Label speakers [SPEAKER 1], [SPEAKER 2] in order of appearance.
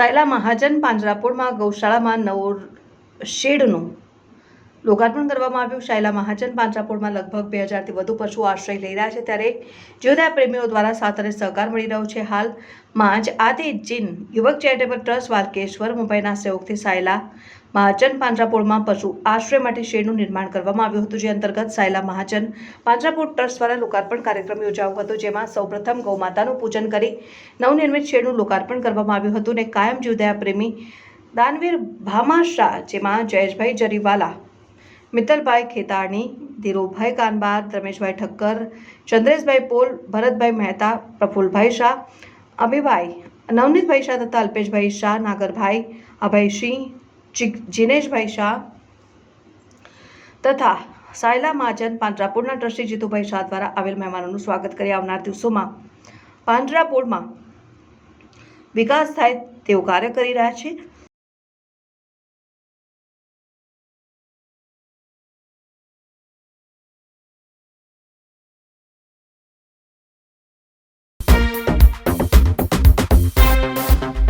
[SPEAKER 1] સાયલા મહાજન પાંજરાપોળમાં ગૌશાળામાં નવો શેડનું લોકાર્પણ કરવામાં આવ્યું. સાયલા મહાજન પાંજરાપોળમાં લગભગ બે હજારથી વધુ પશુઓ આશ્રય લઈ રહ્યા છે. ત્યારે જીવદયા પ્રેમીઓ દ્વારા સાથ અને સહકાર મળી રહ્યો છે. હાલમાં જ આદિ જીન યુવક ચેરિટેબલ ટ્રસ્ટ વાલકેશ્વર મુંબઈના સહયોગથી સાયલા મહાજન પાંજરાપોળમાં પશુ આશ્રય માટે શેડનું નિર્માણ કરવામાં આવ્યું હતું, જે અંતર્ગત સાયલા મહાજન પાંજરાપોળ ટ્રસ્ટ દ્વારા લોકાર્પણ કાર્યક્રમ યોજાયો હતો, જેમાં સૌપ્રથમ ગૌમાતાનું પૂજન કરી નવનિર્મિત શેડનું લોકાર્પણ કરવામાં આવ્યું હતું અને કાયમ જીવદયા પ્રેમી દાનવીર ભામા શાહ જેમાં જયેશભાઈ જરીવાલા મિત્તલભાઈ ખેતાણી, ધીરુભાઈ કાનબાર, રમેશભાઈ ઠક્કર, ચંદ્રેશભાઈ પોલ, ભરતભાઈ મહેતા, પ્રફુલભાઈ શાહ અમીભાઈ નવનીતભાઈ શાહ તથા અલ્પેશભાઈ શાહ, નાગરભાઈ અભયસિંહ ચિક- જિનેશભાઈ શાહ તથા સાયલા મહાજન પાંજરાપોળના ટ્રસ્ટી જીતુભાઈ શાહ દ્વારા આવેલ મહેમાનોનું સ્વાગત કરી આવનાર દિવસોમાં પાંજરાપોળમાં વિકાસ થાય તેવું કાર્ય કરી રહ્યા છે.